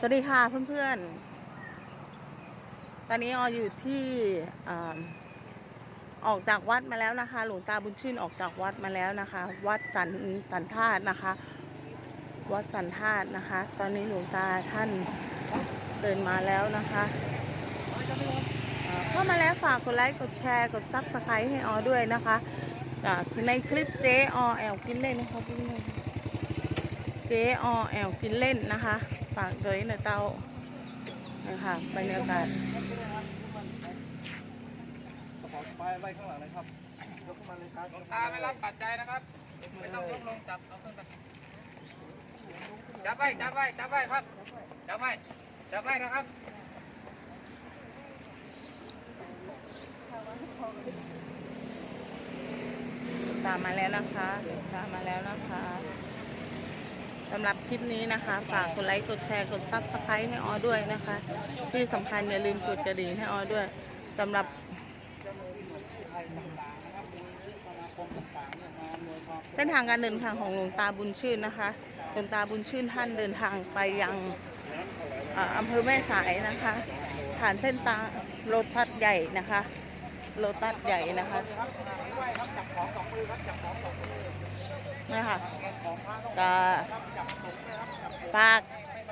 สวัสดีค่ะเพื่อนๆ ตอนนี้อออยู่ที่อออกจากวัดมาแล้วนะคะ หลวงตาบุญชื่นออกจากวัดมาแล้วนะคะ วัดสันสันธาตุนะคะ วัดสันธาตุนะคะ ตอนนี้หลวงตาท่านเดินมาแล้วนะคะเข้ามาแล้วฝากกดไลค์กดแชร์กดซับสไครต์ให้ออด้วยนะคะคือในคลิปเจ๊อแอลกินเล่นนะคะเจ๊อแอลกินเล่นนะคะ ฝากเลยนะเต้านะคะบรรยากาศกระเป๋าสะพายไว้ข้างหลังเลยครับยกขึ้นมาเลยครับหลวงตาไม่รับปัจจัยนะครับ ไม่ต้องยกลงจับเอาขึ้นไปจับไว้จับไว้จับไว้ครับ จับไว้จับไว้นะครับตามมาแล้วนะคะ ตามมาแล้วนะคะสำหรับคลิปนี้นะคะ ฝากกดไลค์กดแชร์กดซับสไครต์ให้ออด้วยนะคะ ที่สำคัญอย่าลืมกดกระดิ่งให้ออด้วยสำหรับเส้นทางการเดินทางของหลวงตาบุญชื่นนะคะหลวงตาบุญชื่นท่านเดินทางไปยังอำเภอแม่สายนะคะผ่านเส้นทางโลตัสใหญ่นะคะ โลตัสใหญ่นะคะนะคะก็ ฝาก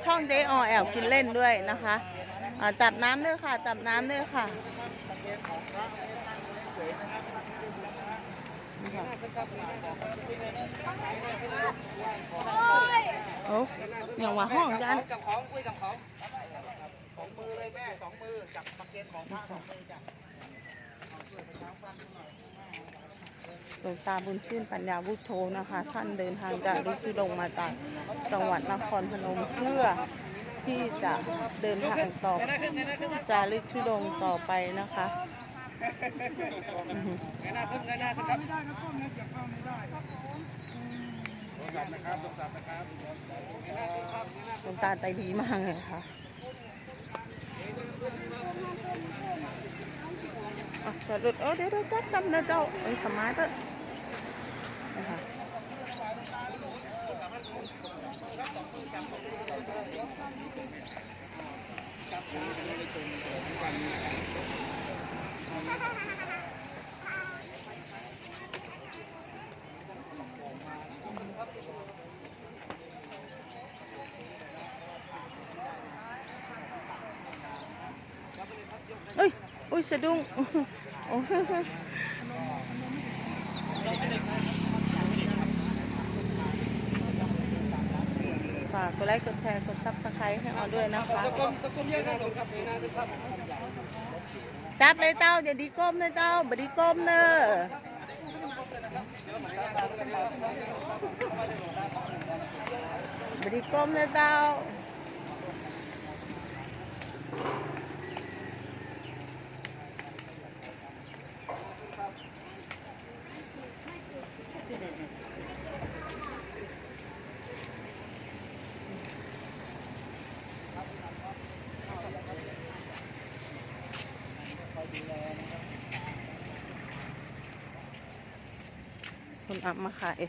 ช่องเจอแอลกินเล่นด้วยนะคะอ่าจับน้ำด้วยค่ะจับน้ำด้วยค่ะนี่ค่ะโอ้ยังว่าห้องกันจับของคุยกับของสองมือเลยแม่สองมือจับตะเกียงของพระสองมือจ้ะ หลวงตาบุญชื่นปัญญาวุฒโธนะคะ ท่านเดินทางจากลุทุดงมาจากจังหวัดนครพนมเพื่อที่จะเดินทางต่อจารึกทุดงต่อไปนะคะครับหลวงตาใจดีมากเลยค่ะ อะจอดรถเออเดี๋ยวเดี๋ย โอ้ฝากกดไลค์กดแชร์กดซับสไครต์ให้ออนด้วยนะคะจับเลยเต้าอย่าดีก้มเลยเต้าบดีก้มเนอะบดีก้มเลยเต้า คุณอัพมาขาย